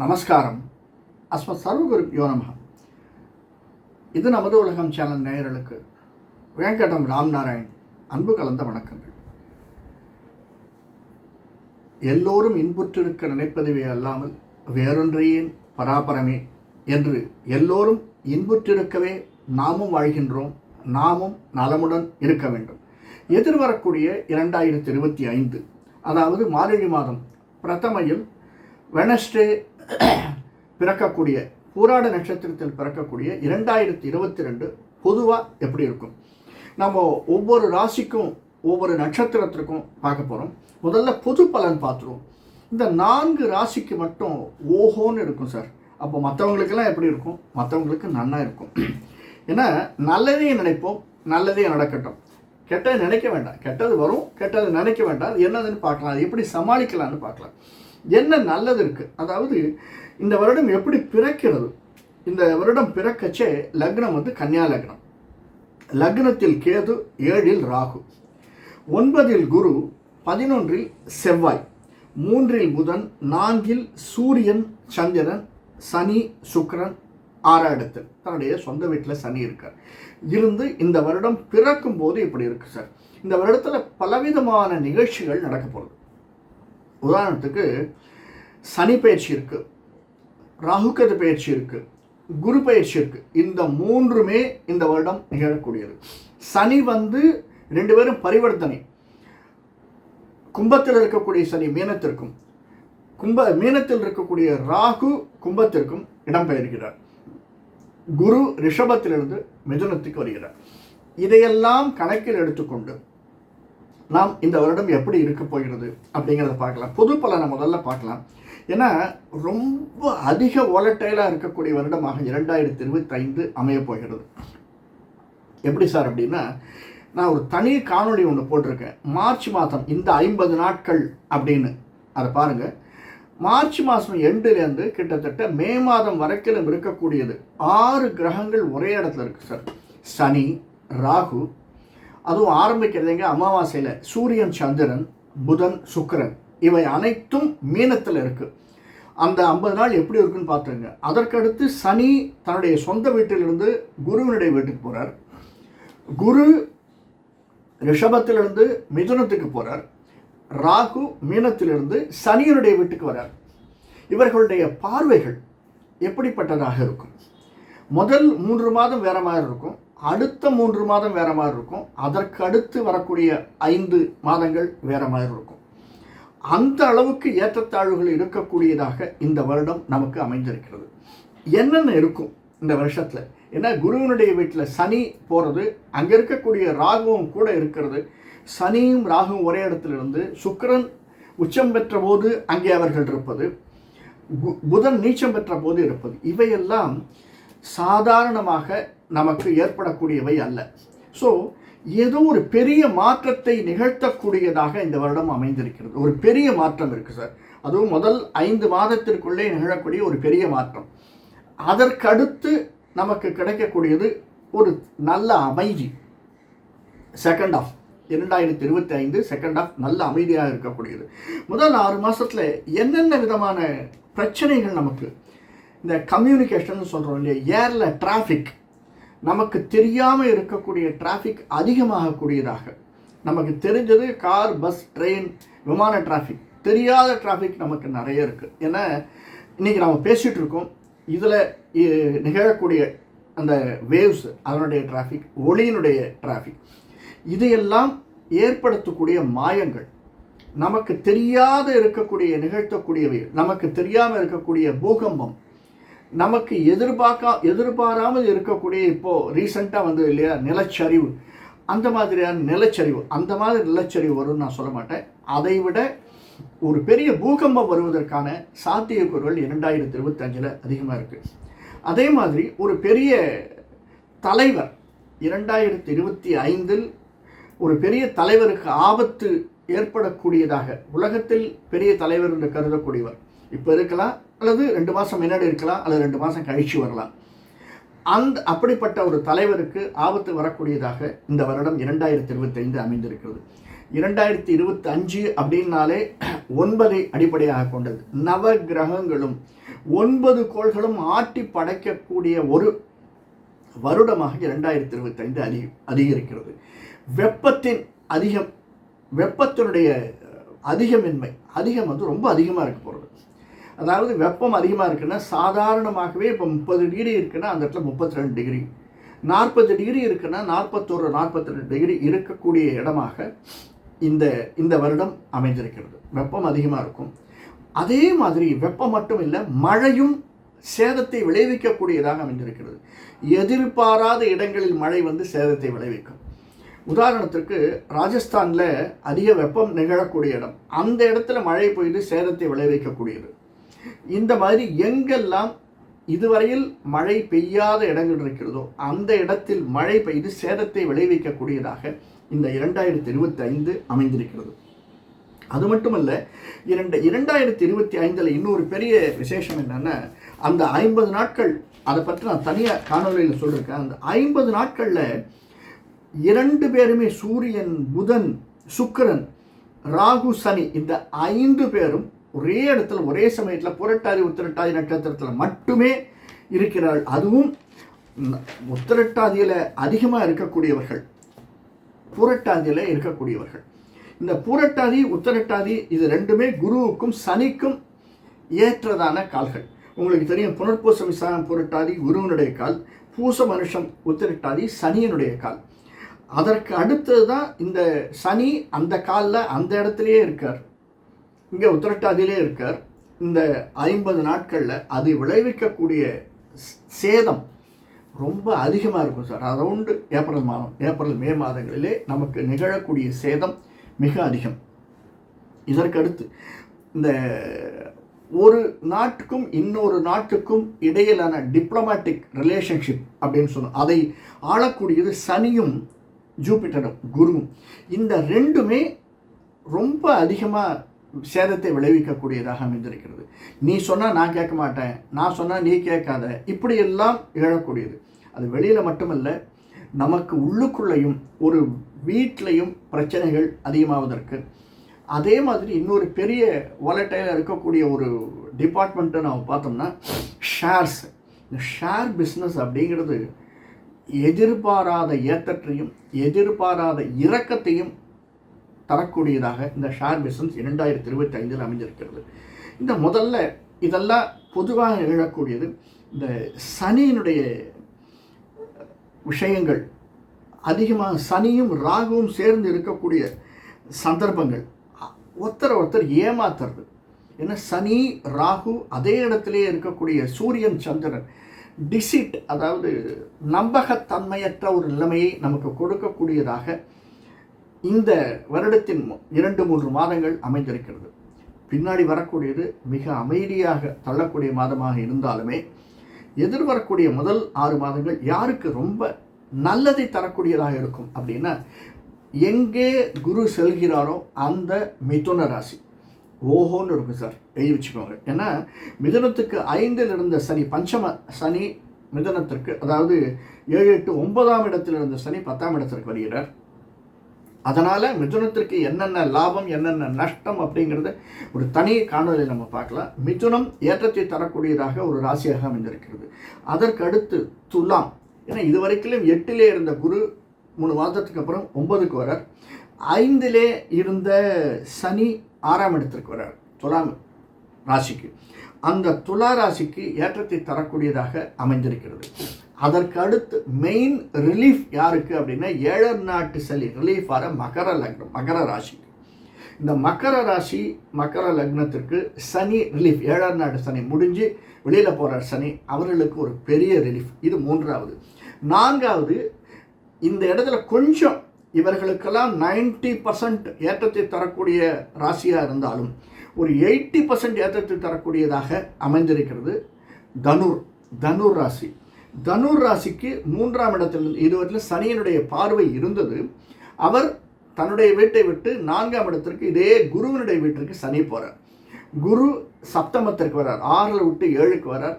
நமஸ்காரம். அஸ்ம சர்வகுரு யோனம இது நமது உலகம் சேனல் நேயர்களுக்கு வேங்கடம் ராம்நாராயண் அன்பு கலந்த வணக்கங்கள். எல்லோரும் இன்புற்றிருக்க நினைப்பதுவே அல்லாமல் வேறொன்றையேன் பராபரமே என்று எல்லோரும் இன்புற்றிருக்கவே நாமும் வாழ்கின்றோம் நாமும் நலமுடன் இருக்க வேண்டும். எதிர்வரக்கூடிய இரண்டாயிரத்தி இருபத்தி ஐந்து அதாவது மார்கழி மாதம் பிரதமையில் வெனஸ்டே பிறக்கக்கூடிய பூராட நட்சத்திரத்தில் பிறக்கக்கூடிய இரண்டாயிரத்தி இருபத்தி ரெண்டு பொதுவாக எப்படி இருக்கும்? நம்ம ஒவ்வொரு ராசிக்கும் ஒவ்வொரு நட்சத்திரத்திற்கும் பார்க்க போகிறோம் முதல்ல பொது பலன் பார்த்துருவோம். இந்த நான்கு ராசிக்கு மட்டும் ஓஹோன்னு இருக்கும் சார். அப்போ மற்றவங்களுக்கெல்லாம் எப்படி இருக்கும்? மற்றவங்களுக்கு நன்னாக இருக்கும். ஏன்னா நல்லதே நினைப்போம் நல்லதே நடக்கட்டும். கெட்டது நினைக்க வேண்டாம். கெட்டது வரும் கெட்டது நினைக்க வேண்டாம். அது என்னதுன்னு பார்க்கலாம். அது எப்படி சமாளிக்கலாம்னு பார்க்கலாம். என்ன நல்லது இருக்குது அதாவது இந்த வருடம் எப்படி பிறக்கிறது? இந்த வருடம் பிறக்கச்சே லக்னம் வந்து கன்னியா லக்னம். லக்னத்தில் கேது ஏழில் ராகு. ஒன்பதில் குரு பதினொன்றில் செவ்வாய். மூன்றில் புதன் நான்கில் சூரியன் சந்திரன் சனி சுக்கரன் ஆறாம் இடத்தில் தன்னுடைய சொந்த வீட்டில் சனி இருக்கார். இருந்து இந்த வருடம் பிறக்கும் போது இப்படி இருக்கு சார். இந்த வருடத்தில் பலவிதமான நிகழ்ச்சிகள் நடக்க போகுது. உதாரணத்துக்கு சனி பயிற்சி இருக்கு ராகுக்கது பயிற்சி இருக்கு குரு பயிற்சி இருக்கு. இந்த மூன்றுமே இந்த வருடம் நிகழக்கூடியது. சனி வந்து ரெண்டு பேரும் பரிவர்த்தனை. கும்பத்தில் இருக்கக்கூடிய சனி மீனத்திற்கும் கும்ப மீனத்தில் இருக்கக்கூடிய ராகு கும்பத்திற்கும் இடம்பெயர்கிறார் குரு ரிஷபத்திலிருந்து மிதுனத்துக்கு வருகிறார். இதையெல்லாம் கணக்கில் எடுத்துக்கொண்டு நாம் இந்த வருடம் எப்படி இருக்க போகிறது அப்படிங்கிறத பார்க்கலாம். பொது பலனை முதல்ல பார்க்கலாம். ஏன்னா ரொம்ப அதிக ஓலட்டைலாக இருக்கக்கூடிய வருடமாக இரண்டாயிரத்தி இருபத்தைந்து அமையப் போகிறது. எப்படி சார் அப்படின்னா நான் ஒரு தனி காணொளி ஒன்று போட்டிருக்கேன். மார்ச் மாதம் இந்த ஐம்பது நாட்கள் அப்படின்னு. அதை பாருங்கள் மார்ச் மாதம் எண்டுலேருந்து கிட்டத்தட்ட மே மாதம் வரைக்கும் இருக்கக்கூடியது ஆறு கிரகங்கள் ஒரே இடத்துல இருக்குது சார். சனி ராகு அதுவும் ஆரம்பிக்கிறதுங்க அமாவாசையில் சூரியன் சந்திரன் புதன் சுக்கிரன். இவை அனைத்தும் மீனத்தில் இருக்குது அந்த ஐம்பது நாள் எப்படி இருக்குன்னு பார்த்துருங்க அதற்கடுத்து சனி தன்னுடைய சொந்த வீட்டிலிருந்து குருவினுடைய வீட்டுக்கு போகிறார் குரு ரிஷபத்திலிருந்து மிதுனத்துக்கு போகிறார் ராகு மீனத்திலிருந்து சனியனுடைய வீட்டுக்கு வரார். இவர்களுடைய பார்வைகள் எப்படிப்பட்டதாக இருக்கும்? முதல் மூன்று மாதம் வேறு மாதிரி இருக்கும். அடுத்த மூன்று மாதம் வேறு மாதிரி இருக்கும். அதற்கு அடுத்து வரக்கூடிய ஐந்து மாதங்கள் வேறு மாதிரி இருக்கும். அந்த அளவுக்கு ஏற்றத்தாழ்வுகள் இருக்கக்கூடியதாக இந்த வருடம் நமக்கு அமைந்திருக்கிறது. என்னென்ன இருக்கும் இந்த வருஷத்தில்? ஏன்னா குருவினுடைய வீட்டில் சனி போகிறது அங்கே இருக்கக்கூடிய ராகுவும் கூட இருக்கிறது. சனியும் ராகுவும் ஒரே இடத்துல இருந்து சுக்கிரன் உச்சம் பெற்ற போது அங்கே அவர்கள் இருப்பது கு- புதன் நீச்சம் பெற்ற போது இருப்பது. இவையெல்லாம் சாதாரணமாக நமக்கு ஏற்படக்கூடியவை அல்ல. ஸோ ஏதோ ஒரு பெரிய மாற்றத்தை நிகழ்த்தக்கூடியதாக இந்த வருடம் அமைந்திருக்கிறது. ஒரு பெரிய மாற்றம் இருக்குது சார் அதுவும் முதல் ஐந்து மாதத்திற்குள்ளே நிகழக்கூடிய ஒரு பெரிய மாற்றம். அதற்கடுத்து நமக்கு கிடைக்கக்கூடியது ஒரு நல்ல அமைதி. செகண்ட் ஆஃப் இரண்டாயிரத்தி இருபத்தி ஐந்து செகண்ட் ஆஃப் நல்ல அமைதியாக இருக்கக்கூடியது. முதல் ஆறு மாதத்தில் என்னென்ன விதமான பிரச்சனைகள் நமக்கு? இந்த கம்யூனிகேஷன் சொல்கிறோம் இல்லையா? ஏரில் டிராஃபிக் நமக்கு தெரியாமல் இருக்கக்கூடிய டிராஃபிக் அதிகமாகக்கூடியதாக. நமக்கு தெரிஞ்சது கார் பஸ் ட்ரெயின் விமான டிராஃபிக் தெரியாத டிராஃபிக் நமக்கு நிறைய இருக்குது ஏன்னா இன்றைக்கி நம்ம பேசிகிட்டு இருக்கோம். இதில் நிகழக்கூடிய அந்த வேவ்ஸ் அதனுடைய டிராஃபிக் ஒளியினுடைய டிராஃபிக் இதையெல்லாம் ஏற்படுத்தக்கூடிய மாயங்கள் நமக்கு தெரியாத இருக்கக்கூடிய நிகழ்த்தக்கூடியவை நமக்கு தெரியாமல் இருக்கக்கூடிய பூகம்பம் நமக்கு எதிர்பார்க்கா எதிர்பாராமல் இருக்கக்கூடிய இப்போது ரீசண்டாக வந்து இல்லையா? நிலச்சரிவு. அந்த மாதிரியான நிலச்சரிவு. அந்த மாதிரி நிலச்சரிவு வரும்னு நான் சொல்ல மாட்டேன். அதை விட ஒரு பெரிய பூகம்பம் வருவதற்கான சாத்தியக்கூறுகள் இரண்டாயிரத்தி இருபத்தஞ்சில் அதிகமாக இருக்குது அதே மாதிரி ஒரு பெரிய தலைவர் இரண்டாயிரத்தி இருபத்தி ஐந்தில் ஒரு பெரிய தலைவருக்கு ஆபத்து ஏற்படக்கூடியதாக உலகத்தில் பெரிய தலைவர் என்று கருதக்கூடியவர் இப்போ இருக்கலாம் அல்லது ரெண்டு மாதம் முன்னாடி இருக்கலாம் அல்லது ரெண்டு மாதம் கழிச்சு வரலாம். அந்த அப்படிப்பட்ட ஒரு தலைவருக்கு ஆபத்து வரக்கூடியதாக இந்த வருடம் இரண்டாயிரத்தி இருபத்தைந்து அமைந்திருக்கிறது. இரண்டாயிரத்தி இருபத்தி அஞ்சு அப்படின்னாலே ஒன்பதை அடிப்படையாக கொண்டது. நவ கிரகங்களும் ஒன்பது கோள்களும் ஆட்டி படைக்கக்கூடிய ஒரு வருடமாக இரண்டாயிரத்தி இருபத்தைந்து அதிக அதிகரிக்கிறது. வெப்பத்தின் அதிகம் வெப்பத்தினுடைய அதிகமின்மை அதிகம் வந்து ரொம்ப அதிகமாக இருக்க போகிறது அதாவது வெப்பம் அதிகமாக இருக்குன்னா சாதாரணமாகவே இப்போ முப்பது டிகிரி இருக்குன்னா அந்த இடத்துல முப்பத்தி ரெண்டு டிகிரி. நாற்பது டிகிரி இருக்குன்னா நாற்பத்தோரு நாற்பத்தி ரெண்டு டிகிரி இருக்கக்கூடிய இடமாக இந்த இந்த வருடம் அமைந்திருக்கிறது. வெப்பம் அதிகமாக இருக்கும். அதே மாதிரி வெப்பம் மட்டும் இல்லை மழையும் சேதத்தை விளைவிக்கக்கூடியதாக அமைந்திருக்கிறது. எதிர்பாராத இடங்களில் மழை வந்து சேதத்தை விளைவிக்கும். உதாரணத்திற்கு ராஜஸ்தானில் அதிக வெப்பம் நிகழக்கூடிய இடம். அந்த இடத்துல மழை பெய்து சேதத்தை விளைவிக்கக்கூடியது. இந்த மாதிரி எங்கெல்லாம் இதுவரையில் மழை பெய்யாத இடங்கள் இருக்கிறதோ அந்த இடத்தில் மழை பெய்து சேதத்தை விளைவிக்கக்கூடியதாக இந்த இரண்டாயிரத்தி இருபத்தி ஐந்து அமைந்திருக்கிறது. அது மட்டுமல்ல இரண்டு இரண்டாயிரத்தி இருபத்தி ஐந்தில் இன்னொரு பெரிய விசேஷம் என்னன்னா அந்த ஐம்பது நாட்கள் அதை பற்றி நான் தனியாக காணொலியில் சொல்லியிருக்கேன் அந்த ஐம்பது நாட்களில் இரண்டு பேருமே சூரியன் புதன் சுக்கிரன் ராகு சனி இந்த ஐந்து பேரும் ஒரே இடத்துல ஒரே சமயத்தில் புரட்டாதி உத்திரட்டாதி நட்சத்திரத்தில் மட்டுமே இருக்கிறாள். அதுவும் உத்திரட்டாதியில் அதிகமாக இருக்கக்கூடியவர்கள். புரட்டாதியில் இருக்கக்கூடியவர்கள். இந்த பூரட்டாதி உத்தரட்டாதி இது ரெண்டுமே குருவுக்கும் சனிக்கும் ஏற்றதான கால்கள். உங்களுக்கு தெரியும் புனர்பூச விசாகம் புரட்டாதி குருவினுடைய கால் பூச மனுஷம் உத்திரட்டாதி சனியினுடைய கால். அதற்கு அடுத்தது தான் இந்த சனி அந்த காலில் அந்த இடத்துலையே இருக்கார். இங்கே உத்திரட்டாதியிலே இருக்கார். இந்த ஐம்பது நாட்களில் அது விளைவிக்கக்கூடிய சேதம் ரொம்ப அதிகமாக இருக்கும் சார். அரௌண்டு ஏப்ரல் மாதம் ஏப்ரல் மே மாதங்களிலே நமக்கு நிகழக்கூடிய சேதம் மிக அதிகம். இதற்கடுத்து இந்த ஒரு நாட்டுக்கும் இன்னொரு நாட்டுக்கும் இடையிலான டிப்ளமேட்டிக் ரிலேஷன்ஷிப் அப்படின்னு சொன்னோம். அதை ஆளக்கூடியது சனியும் ஜூபிட்டரும் குருவும். இந்த ரெண்டுமே ரொம்ப அதிகமாக சேதத்தை விளைவிக்கக்கூடியதாக அமைந்திருக்கிறது. நீ சொன்னால் நான் கேட்க மாட்டேன் நான் சொன்னால் நீ கேட்காத இப்படியெல்லாம் இழக்கூடியது அது வெளியில் மட்டுமல்ல நமக்கு உள்ளுக்குள்ளேயும் ஒரு வீட்லேயும் பிரச்சனைகள் அதிகமாவதற்கு. அதே மாதிரி இன்னொரு பெரிய வாலட்டையில் இருக்கக்கூடிய ஒரு டிபார்ட்மெண்ட்டை நம்ம பார்த்தோம்னா ஷேர்ஸ் இந்த ஷேர் பிஸ்னஸ் அப்படிங்கிறது எதிர்பாராத ஏத்தற்றையும் எதிர்பாராத இறக்கத்தையும் தரக்கூடியதாக இந்த ஷேர் பிஸ்னஸ் இரண்டாயிரத்தி இருபத்தி ஐந்தில் அமைஞ்சிருக்கிறது. இந்த முதல்ல இதெல்லாம் பொதுவாக நிகழக்கூடியது இந்த சனியினுடைய விஷயங்கள் அதிகமாக சனியும் ராகுவும் சேர்ந்து இருக்கக்கூடிய சந்தர்ப்பங்கள் ஒருத்தரை ஒருத்தர் ஏமாத்துறது. ஏன்னா சனி ராகு அதே இடத்திலே இருக்கக்கூடிய சூரியன் சந்திரன் டிசிட் அதாவது நம்பகத்தன்மையற்ற ஒரு நிலைமையை நமக்கு கொடுக்கக்கூடியதாக இந்த வருடத்தின் மு- இரண்டு மூன்று மாதங்கள் அமைந்திருக்கிறது. பின்னாடி வரக்கூடியது மிக அமைதியாக தள்ளக்கூடிய மாதமாக இருந்தாலுமே எதிர்வரக்கூடிய முதல் ஆறு மாதங்கள் யாருக்கு ரொம்ப நல்லதை தரக்கூடியதாக இருக்கும் அப்படின்னா எங்கே குரு செல்கிறாரோ அந்த மிதுன ராசி. ஓஹோன்னு இருக்கும் சார் எழுதி வச்சுக்கோங்க. ஏன்னா மிதுனத்துக்கு ஐந்தில் இருந்த சனி பஞ்சம சனி மிதனத்திற்கு அதாவது ஏழு எட்டு ஒன்பதாம் இடத்தில் இருந்த சனி பத்தாம் இடத்திற்கு வருகிறார். அதனால் மிதுனத்திற்கு என்னென்ன லாபம் என்னென்ன நஷ்டம் அப்படிங்கிறத ஒரு தனி காணொலியில் நம்ம பார்க்கலாம். மிதுனம் ஏற்றத்தை தரக்கூடியதாக ஒரு ராசியாக அமைந்திருக்கிறது. அதற்கு அடுத்து துலாம். ஏன்னா இதுவரைக்கும் எட்டிலே இருந்த குரு மூணு மாதத்துக்கு அப்புறம் ஒன்பதுக்கு வரார். ஐந்திலே இருந்த சனி ஆறாம் இடத்திற்கு வரார். துலாம் ராசிக்கு. அந்த துலா ராசிக்கு ஏற்றத்தை தரக்கூடியதாக அமைந்திருக்கிறது. அதற்கு அடுத்து மெயின் ரிலீஃப் யாருக்கு அப்படின்னா ஏழர் நாட்டு சளி ரிலீஃப் வர மகர லக்னம் மகர ராசி. இந்த மகர ராசி மகர லக்னத்திற்கு சனி ரிலீஃப் ஏழர் நாட்டு சனி முடிஞ்சு வெளியில் போகிற சனி அவர்களுக்கு ஒரு பெரிய ரிலீஃப் இது மூன்றாவது. நான்காவது இந்த இடத்துல கொஞ்சம் இவர்களுக்கெல்லாம் 90% பர்சன்ட் ஏற்றத்தை தரக்கூடிய ராசியாக இருந்தாலும் ஒரு எயிட்டி பர்சன்ட் ஏற்றத்தை தரக்கூடியதாக அமைந்திருக்கிறது தனுர் தனுர் ராசி. தனுர் ராசிக்கு மூன்றாம் இடத்தில் இதுவரையில் சனியினுடைய பார்வை இருந்தது. அவர் தன்னுடைய வீட்டை விட்டு நான்காம் இடத்திற்கு இதே குருவினுடைய வீட்டிற்கு சனி போகிறார் குரு சப்தமத்திற்கு வரார். ஆறில் விட்டு ஏழுக்கு வரார்.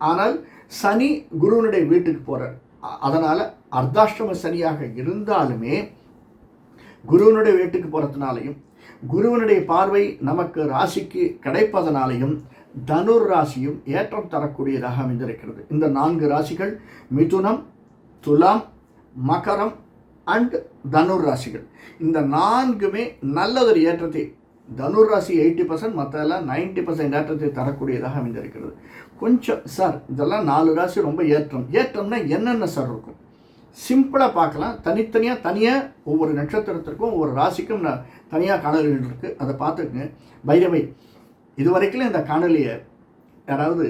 ஆனால் சனி குருவினுடைய வீட்டுக்கு போகிறார் அதனால் அர்த்தாஷ்டம சனியாக இருந்தாலுமே குருவினுடைய வீட்டுக்கு போகிறதுனாலையும் குருவினுடைய பார்வை நமக்கு ராசிக்கு கிடைப்பதனாலையும் தனுர் ராசியும் ஏற்றம் தரக்கூடியதாக அமைந்திருக்கிறது. இந்த நான்கு ராசிகள் மிதுனம் துலாம் மகரம் அண்ட் தனுர் ராசிகள். இந்த நான்குமே நல்லதொரு ஏற்றத்தை தனுர் ராசி எயிட்டி பர்சன்ட் மற்றெல்லாம் நைன்டி பர்சன்ட் ஏற்றத்தை தரக்கூடியதாக அமைந்திருக்கிறது. கொஞ்சம் சார் இதெல்லாம் நாலு ராசி ரொம்ப ஏற்றம். ஏற்றம்னா என்னென்ன சார் இருக்கும்? சிம்பிளாக பார்க்கலாம். தனித்தனியாக தனியாக ஒவ்வொரு நட்சத்திரத்திற்கும் ஒவ்வொரு ராசிக்கும் நான் தனியாக காணொலிகள் இருக்குது அதை பார்த்துக்குங்க. பைரவை இதுவரைக்கும் இந்த காணொலியை யாராவது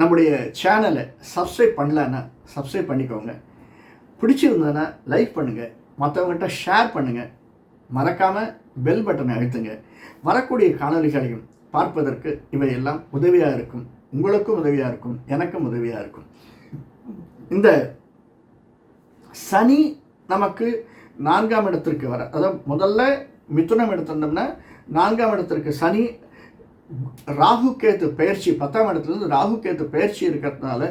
நம்முடைய சேனலை சப்ஸ்கிரைப் பண்ணலன்னா சப்ஸ்கிரைப் பண்ணிக்கோங்க. பிடிச்சிருந்ததுன்னா லைக் பண்ணுங்கள் மற்றவங்ககிட்ட ஷேர் பண்ணுங்கள் மறக்காமல் பெல் பட்டனை அழுத்துங்க. வரக்கூடிய காணொலிகளையும் பார்ப்பதற்கு இவையெல்லாம் உதவியாக இருக்கும். உங்களுக்கும் உதவியாக இருக்கும். எனக்கும் உதவியாக இருக்கும். இந்த சனி நமக்கு நான்காம் இடத்திற்கு வர அதாவது முதல்ல மிதுனம் எடுத்திருந்தோம்னா நான்காம் இடத்திற்கு சனி ராகு கேத்து பயிற்சி பத்தாம் இடத்துலேருந்து ராகு கேத்து பயிற்சி இருக்கிறதுனால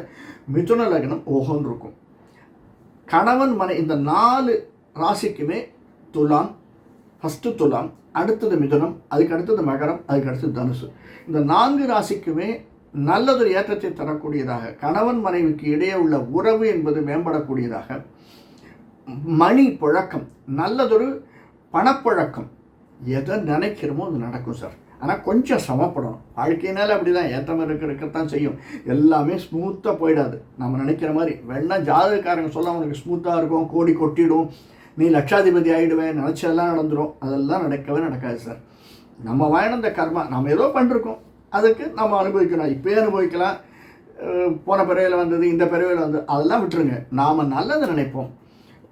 மிதுன லக்னம் ஓஹோன்னு இருக்கும். கணவன் மனை இந்த நாலு ராசிக்குமே துலாம் ஃபஸ்ட்டு துலாம் அடுத்தது மிதுனம் அதுக்கு அடுத்தது மகரம் அதுக்கு அடுத்தது தனுசு. இந்த நான்கு ராசிக்குமே நல்லதொரு ஏற்றத்தை தரக்கூடியதாக கணவன் மனைவிக்கு இடையே உள்ள உறவு என்பது மேம்படக்கூடியதாக மணி புழக்கம் நல்லதொரு பணப்புழக்கம் எதை நினைக்கிறோமோ அது நடக்கும் சார். ஆனால் கொஞ்சம் சமப்படணும் வாழ்க்கையினால அப்படி தான் மாதிரி இருக்க இருக்கத்தான் செய்யும். எல்லாமே ஸ்மூத்தாக போயிடாது. நம்ம நினைக்கிற மாதிரி. வேணா ஜாதகக்காரங்க சொல்ல உனக்கு ஸ்மூத்தாக இருக்கும். கோடி கொட்டிடும். நீ லட்சாதிபதி ஆகிடுவேன் நினச்சதெல்லாம் நடந்துடும் அதெல்லாம் நடக்கவே நடக்காது சார். நம்ம வாழ்ந்த கர்மா நம்ம ஏதோ பண்ணிருக்கோம். அதுக்கு நம்ம அனுபவிக்கணும். இப்போயே அனுபவிக்கலாம். போன பிறவையில் வந்தது இந்த பிறவையில் வந்தது. அதெல்லாம் விட்டுருங்க. நாம் நல்லது நினைப்போம்.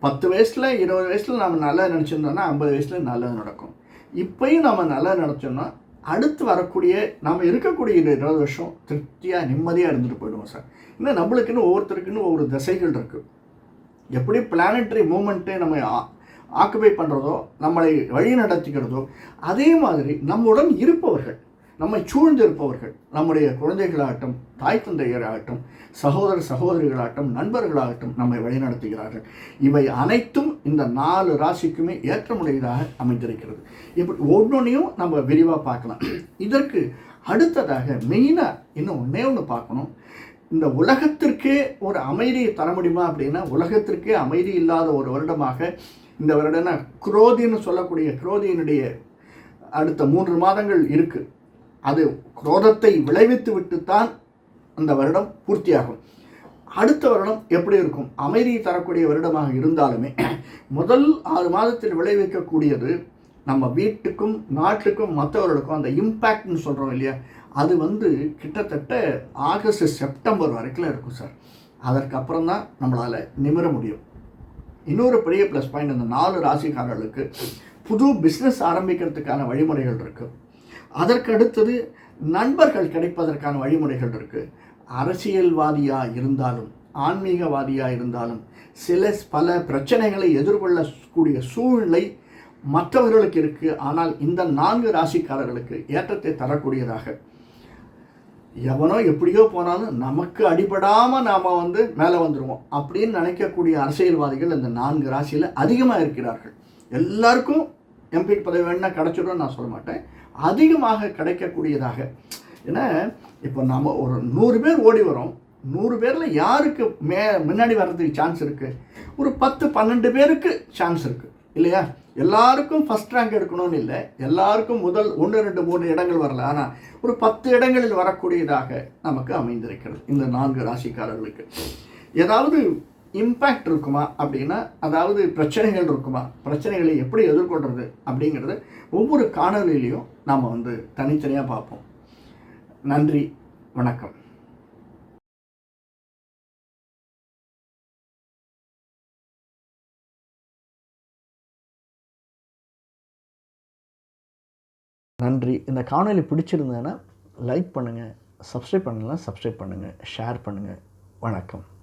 பத்து வயசில் இருபது வயசில் நாம் நல்லது நினச்சிருந்தோம்னா ஐம்பது வயசில் நல்லது நடக்கும். இப்போயும் நம்ம நல்லது நினச்சோம்னா அடுத்து வரக்கூடிய நாம் இருக்கக்கூடிய இந்த இருபது வருஷம் திருப்தியாக நிம்மதியாக இருந்துட்டு போயிடுவோம் சார். இன்னும் நம்மளுக்குன்னு ஒவ்வொருத்தருக்குன்னு ஒவ்வொரு திசைகள் இருக்குது எப்படி பிளானட்ரி மூமெண்ட்டை நம்ம ஆக்குபை பண்ணுறதோ நம்மளை வழி நடத்திக்கிறதோ அதே மாதிரி நம்முடன் இருப்பவர்கள் நம்மை சூழ்ந்திருப்பவர்கள் நம்முடைய குழந்தைகளாகட்டும் தாய் தந்தையராகட்டும் சகோதர சகோதரிகளாகட்டும் நண்பர்களாகட்டும் நம்மை வழிநடத்துகிறார்கள். இவை அனைத்தும் இந்த நாலு ராசிக்குமே ஏற்றமுடையதாக அமைந்திருக்கிறது. இப்படி ஒவ்வொன்றையும் நம்ம விரிவாக பார்க்கலாம். இதற்கு அடுத்ததாக மெயினாக இன்னும் ஒன்றே ஒன்று பார்க்கணும். இந்த உலகத்திற்கே ஒரு அமைதியை தர முடியுமா அப்படின்னா உலகத்திற்கே அமைதி இல்லாத ஒரு வருடமாக இந்த வருடம்னா குரோதின்னு சொல்லக்கூடிய குரோதியினுடைய அடுத்த மூன்று மாதங்கள் இருக்குது அது குரோதத்தை விளைவித்து விட்டுத்தான் அந்த வருடம் பூர்த்தியாகும். அடுத்த வருடம் எப்படி இருக்கும்? அமைதியை தரக்கூடிய வருடமாக இருந்தாலுமே முதல் ஆறு மாதத்தில் விளைவிக்கக்கூடியது நம்ம வீட்டுக்கும் நாட்டுக்கும் மற்றவர்களுக்கும் அந்த இம்பேக்ட்னு சொல்கிறோம் இல்லையா? அது வந்து கிட்டத்தட்ட ஆகஸ்ட் செப்டம்பர் வரைக்கும் இருக்கும் சார். அதற்கப்புறம் தான் நம்மளால் நிமிர முடியும். இன்னொரு பெரிய ப்ளஸ் பாயிண்ட் அந்த நாலு ராசிக்காரர்களுக்கு புது பிஸ்னஸ் ஆரம்பிக்கிறதுக்கான வழிமுறைகள் இருக்குது அதற்கு அடுத்தது நண்பர்கள் கிடைப்பதற்கான வழிமுறைகள் இருக்குது அரசியல்வாதியாக இருந்தாலும் ஆன்மீகவாதியாக இருந்தாலும் சில பல பிரச்சனைகளை எதிர்கொள்ளக்கூடிய சூழ்நிலை மற்றவர்களுக்கு இருக்குது ஆனால் இந்த நான்கு ராசிக்காரர்களுக்கு ஏற்றத்தை தரக்கூடியதாக. எவனோ எப்படியோ போனாலும் நமக்கு அடிபடாமல் நாம் வந்து மேலே வந்துடுவோம் அப்படின்னு நினைக்கக்கூடிய அரசியல்வாதிகள் இந்த நான்கு ராசியில் அதிகமாக இருக்கிறார்கள். எல்லாருக்கும் எம்பி பதவி வேணால் கிடச்சிடும் நான் சொல்ல மாட்டேன். அதிகமாக கிடைக்கக்கூடியதாக. ஏன்னா இப்போ நம்ம ஒரு நூறு பேர் ஓடி வரோம். நூறு பேரில் யாருக்கு மே முன்னாடி வர்றதுக்கு சான்ஸ் இருக்குது ஒரு பத்து பன்னெண்டு பேருக்கு சான்ஸ் இருக்குது இல்லையா? எல்லாருக்கும் ஃபஸ்ட் ரேங்க் எடுக்கணும்னு இல்லை. எல்லாருக்கும் முதல் ஒன்று ரெண்டு மூணு இடங்கள் வரல. ஆனால் ஒரு பத்து இடங்களில் வரக்கூடியதாக நமக்கு அமைந்திருக்கிறது. இந்த நான்கு ராசிக்காரர்களுக்கு. ஏதாவது இம்பேக்ட் இருக்குமா அப்படின்னா அதாவது பிரச்சனைகள் இருக்குமா? பிரச்சனைகளை எப்படி எதிர்கொள்கிறது அப்படிங்கிறத ஒவ்வொரு காணொலியிலையும் நாம் வந்து தனித்தனியாக பார்ப்போம். நன்றி வணக்கம். நன்றி. இந்த காணொலி பிடிச்சிருந்ததுன்னா லைக் பண்ணுங்கள் சப்ஸ்கிரைப் பண்ணலாம் சப்ஸ்கிரைப் பண்ணுங்கள் ஷேர் பண்ணுங்கள் வணக்கம்.